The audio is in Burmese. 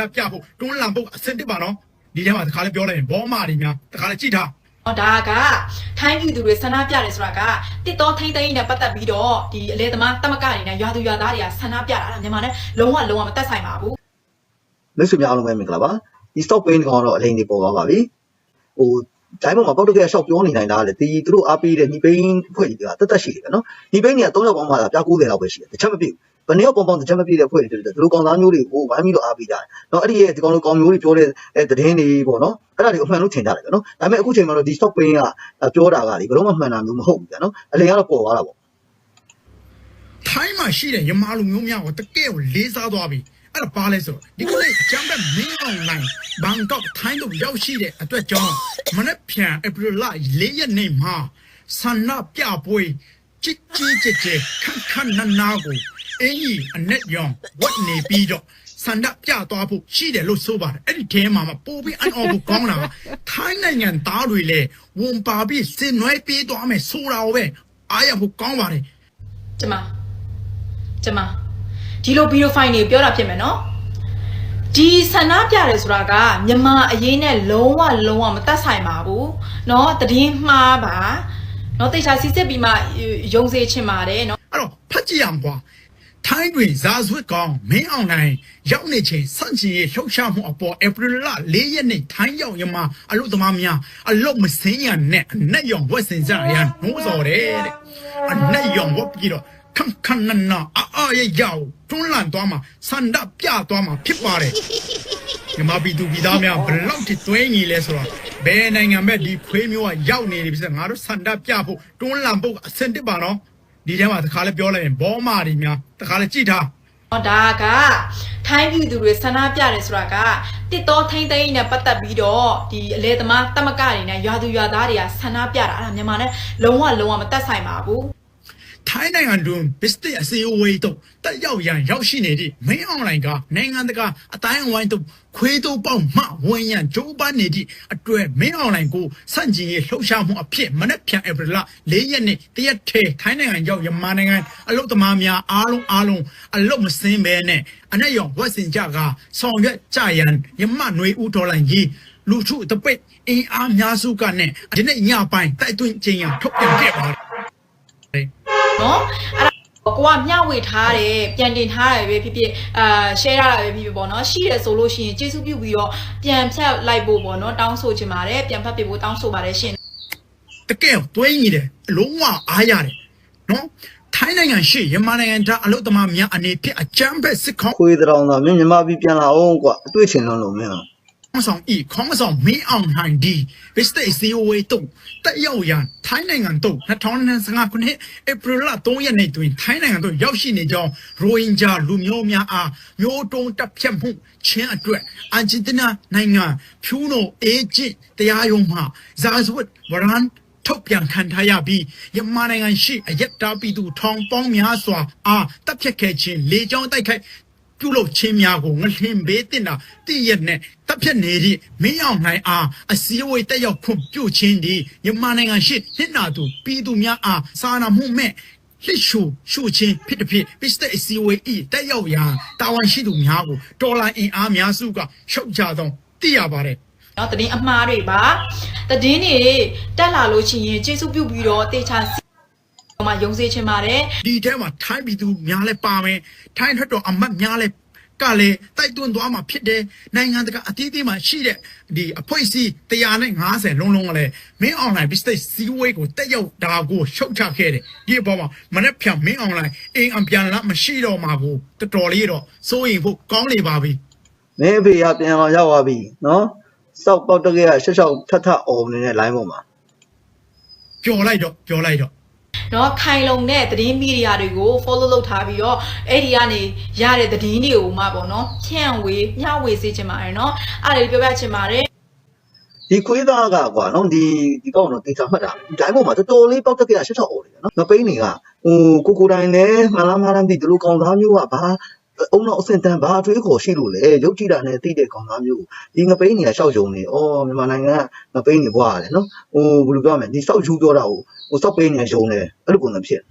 တပြဖို့တွန်းလှန်ဖို့အစင်တစ်ပါနော်ဒီထဲမှာတခါလေးပြောလိုက်ရင်ဘောမတွေများတခါလေးကြည့်ထားဟောဒါကထိုင်းပြည်သူတွေဆန္ဒပြတယ်ဆိုတာကတစ်တော်ထိမ့်သိမ်းနဲ့ပတ်သက်ပြီးတော့ဒီအလေသမားတမကတွေနဲ့ရွာသူရွာသားတွေကဆန္ဒပြတာအဲ့ဒါမြန်မာနဲ့လုံးဝလုံးဝမသက်ဆိုင်ပါဘူးမိတ်ဆွေများအားလုံးပဲမင်္ဂလာပါဒီ stock pain ကောင်တော့အလိန်တွေပေါ်သွားပါပြီဟိုဒိုင်းပေါ်မှာပေါက်တကယ်ရှောက်ပြောနေနိုင်တာလေဒီသူတို့အားပေးတဲ့ညီပိန်းဖွဲ့ကြီးကတက်တက်ရှိတယ်ပဲနော်ညီပိန်းတွေက၃ယောက်ပေါင်းမှသာပြ90လောက်ပဲရှိတယ်တချက်မပြည့်ဘူး ဘယ်နှစ်ယောက်ပေါင်းပေါင်းတချက်မပြည့်တဲ့ဖွဲ့တွေတူတယ်သူတို့ကောင်သားမျိုးတွေကိုဝိုင်းပြီးတော့အားပေးကြတယ်နော်အဲ့ဒီရဲ့ဒီကောင်လိုကောင်မျိုးတွေပြောတဲ့အဲသတင်းတွေပေါ့နော်အဲ့ဒါတွေအမှန်လို့ထင်ကြတယ်ပဲနော်ဒါပေမဲ့အခုချိန်မှာတော့ဒီ stock pain ကပြောတာကလေဘယ်တော့မှမှန်တာမျိုးမဟုတ်ဘူးဗျာနော်အလိန်ကတော့ပေါ်သွားတာပေါ့ထိုင်းမှာရှိတဲ့ရမာလူမျိုးများကိုတကယ်ကိုလေးစားသွားပြီအဲ့ဒါဘာလဲဆိုတော့ဒီကနေ့ဂျမ်ဘက်မင်းအောင်လိုင်းဘန်ကောက်ထိုင်းတို့ရောက်ရှိတဲ့အတွက်ကြောင့်မနေ့ပြန်ဧပြီလ၄ရက်နေ့မှာဆန္ဒပြပွဲချစ်ချစ်ချစ်ချစ်ခန့်ခန့်နာနာကို အင်းကြီးအနက်ရောင်ဝတ်နေပြီးတော့ဆန္ဒပြသွားဖို့ရှိတယ်လို့ဆိုပါတယ်အဲ့ဒီထဲမှာမပို့ပြီးအန်အော်ကိုကောင်းတာကထိုင်းနိုင်ငံသားတွေလည်းဝန်ပါပြီးစင်နွဲပြေးသွားမယ်ဆိုတာကိုပဲအားရဖို့ကောင်းပါတယ် ကျမကျမဒီလိုဗီဒီယိုဖိုင်တွေပြောတာဖြစ်မယ်နော်ဒီဆန္ဒပြတယ်ဆိုတာကမြန်မာအရေးနဲ့လုံးဝလုံးဝမသက်ဆိုင်ပါဘူးเนาะတည်င်းမှားပါเนาะတိတ်ချာစစ်စစ်ပြီးမှယုံစေချင်ပါတယ်เนาะ အဲ့တော့ဖတ်ကြည့်အောင်ကွာ ထိုင်းတွင်ဇာဆွတ်ကောင်မင်းအောင်နိုင်ရောက်နေချိန်စန့်ချင်ရဲ့လှုပ်ရှားမှုအပေါ်ဧပြီလ၄ရက်နေ့ထိုင်းရောက်ရမှာအလုသမားများအလုမစင်းရနဲ့အနက်ရောင်ဝက်စင်ကြရန်နှိုးစော်တယ်တဲ့အနက်ရောင်ဝက်ပြီးတော့ခန့်ခန့်နန်းနာအာအာရဲ့ရောက်တွန်းလန့်သွားမှာစန္ဒပြသွားမှာဖြစ်ပါတယ်မြမပြည်သူပြည်သားများဘယ်လောက်ထိသွေးညီလဲဆိုတော့ဘယ်နိုင်ငံပဲဒီခွေးမျိုးကရောက်နေပြီဆိုငါတို့စန္ဒပြဖို့တွန်းလန့်ဖို့အစင်တစ်ပါနော် ဒီထဲမှာတခါလေးပြောလိုက်ရင်ဘောမာတွေများတခါလေးကြည့်ထားဟောဒါကထိုင်းပြည်သူတွေဆန္ဒပြတယ်ဆိုတာကတစ်တော်ထိမ့်သိမ်းနဲ့ပတ်သက်ပြီးတော့ဒီအလေသမားတမကတွေနဲ့ရွာသူရွာသားတွေကဆန္ဒပြတာအဲ့ဒါမြန်မာနဲ့လုံးဝလုံးဝမသက်ဆိုင်ပါဘူး ထိုင်းနိုင်ငံတွင် business အစည်းအဝေးတို့တက်ရောက်ရန်ရောက်ရှိနေသည့်မင်းအွန်လိုင်းကနိုင်ငံတကာအတိုင်းအဝိုင်းတို့ခွေးတို့ပေါက်မှဝန်ရန်ဂျိုးပန်းနေသည့်အတွက်မင်းအွန်လိုင်းကိုစန့်ကျင်ရေးလှုပ်ရှားမှုအဖြစ်မနေ့ပြန်ဧပြီလ၄ရက်နေ့တရက်ထဲထိုင်းနိုင်ငံရောက်မြန်မာနိုင်ငံအလုတ်သမားများအားလုံးအားလုံးအလုတ်မစင်းပဲနဲ့အနက်ရောင်ဝက်စင်ကြကဆောင်ရွက်ကြရန်ရမနွေဦးတော်လိုင်းကြီးလူထုတပိတ်အင်အားများစုကနဲ့ဒီနေ့ညပိုင်းတိုက်တွန်းခြင်းရန်ထုတ်ပြန်ခဲ့ပါတယ် နော်အဲ့ဒါကိုကမျှဝေထားတယ်ပြန်တင်ထားတယ်ပဲဖြစ်ဖြစ်အာ share ထားတာပဲဖြစ်ဖြစ်ပေါ့နော်ရှိတယ်ဆိုလို့ရှိရင်ကျေးဇူးပြုပြီးတော့ပြန်ဖြတ်လိုက်ဖို့ပေါ့နော်တောင်းဆိုချင်ပါတယ်ပြန်ဖတ်ပြဖို့တောင်းဆိုပါတယ်ရှင်တကယ်သွေးညီတယ်အလုံးဝအားရတယ်နော်ထိုင်းနိုင်ငံရှိရမနိုင်ငံသားအလုတ်သမားများအနေဖြင့်အကြမ်းဖက်စစ်ခေါင်းခွေးတောင်သာမင်းမြမပြီးပြန်လာအောင်ကွာအတွေ့အချင်လုံးလုံးမင်း ဆောင်ဤခေါင်းဆောင်မင်းအောင်နိုင်ဒီ business COA တုံတက်ရောက်ရန်ထိုင်းနိုင်ငံတုံ2025ခုနှစ်ဧပြီလ3ရက်နေ့တွင်ထိုင်းနိုင်ငံသို့ရောက်ရှိနေကြောင်းရိုဟင်ဂျာလူမျိုးများအားမျိုးတုံးတပ်ဖြတ်မှုချင်းအတွက်အန်ဂျင်တီနာနိုင်ငံဖြူနိုအေဂျင့်တရားရုံးမှဇာဇဝတ်ဝရန်ထုတ်ပြန်ခံထားရပြီးယမနိုင်ငံရှိအယက်တာပြည်သူထောင်ပေါင်းများစွာအားတပ်ဖြတ်ခဲ့ခြင်းလေကြောင်းတိုက်ခိုက် ပြုလုပ်ခြင်းများကိုငလျင်ဘေးတင်တာတည့်ရက်နဲ့တပ်ဖြတ်နေသည့်မင်းအောင်နိုင်အားအစည်းအဝေးတက်ရောက်ခွင့်ပြုခြင်းသည်မြန်မာနိုင်ငံရှိနှစ်နာသူပြည်သူများအားစာနာမှုမဲ့လှစ်ရှုရှုချင်းဖြစ်တဲ့ဖြစ်ပစ္စတဲ့အစည်းအဝေးဤတက်ရောက်ရာတာဝန်ရှိသူများကိုတော်လိုင်းအင်အားများစုကရှုတ်ချသောသိရပါတယ်နော်တည်င်းအမှားတွေပါတည်င်းတွေတက်လာလို့ရှိရင်ကျေးဇူးပြုပြီးတော့တေချာစီ မှာယုံစေချင်ပါတယ်ဒီထဲမှာထိုင်းပြည်သူများလဲပါမယ်ထိုင်းထွက်တော်အမတ်များလဲကလည်းတိုက်တွန်းသွားမှာဖြစ်တယ်နိုင်ငံတကာအသီးသီးမှာရှိတဲ့ဒီအဖွဲ့အစည်း150လုံးလုံးကလည်းမင်းအွန်လိုင်း business စီးဝေးကိုတက်ရောက်တာကိုရှုတ်ချခဲ့တယ်ဒီအပေါ်မှာမနေ့ဖြန်မင်းအွန်လိုင်းအင်အပြန်လာမရှိတော့မှာကိုတော်တော်လေးတော့စိုးရင်ဖို့ကောင်းနေပါပြီမင်းအဖေကပြန်လာရောက်သွားပြီနော်စောက်ပေါက်တကယ်ကရှက်ရှောက်ထထအော်နေတဲ့ line ပေါ်မှာပျော်လိုက်တော့ပျော်လိုက်တော့ နော်ခိုင်လုံတဲ့သတင်းမီဒီယာတွေကို follow လုပ်ထားပြီးတော့အဲ့ဒီကနေရတဲ့သတင်းတွေကိုမှပေါ့နော်ဖြန့်ဝေမျှဝေစေချင်ပါတယ်နော်အဲ့ဒါလေးပြောပြချင်ပါတယ်ဒီခွေးသားကကွာနော်ဒီဒီကောင်တော့တေချာမှတ်တာဒီ line ပေါ်မှာတော်တော်လေးပေါက်တကယ်ကရှက်ရှောက်အော်နေတယ်နော်ငပိန်းတွေကဟိုကိုကိုတိုင်းလည်းမလားမလားမသိဒီလိုကောင်သားမျိုးကဘာ အုံတော့အစင်တန်ဘာအထွေးခေါ်ရှိလို့လေရုပ်ကြည့်တာနဲ့သိတဲ့ကောင်သားမျိုးဒီငပိန်းတွေကရှောက်ယုံနေဩမြန်မာနိုင်ငံကငပိန်းတွေဘွားရတယ်နော်ဟိုဘယ်လိုပြောမလဲဒီစောက်ချူးပြောတာကိုဟိုစောက်ပိန်းနေယုံနေအဲ့လိုပုံစံဖြစ်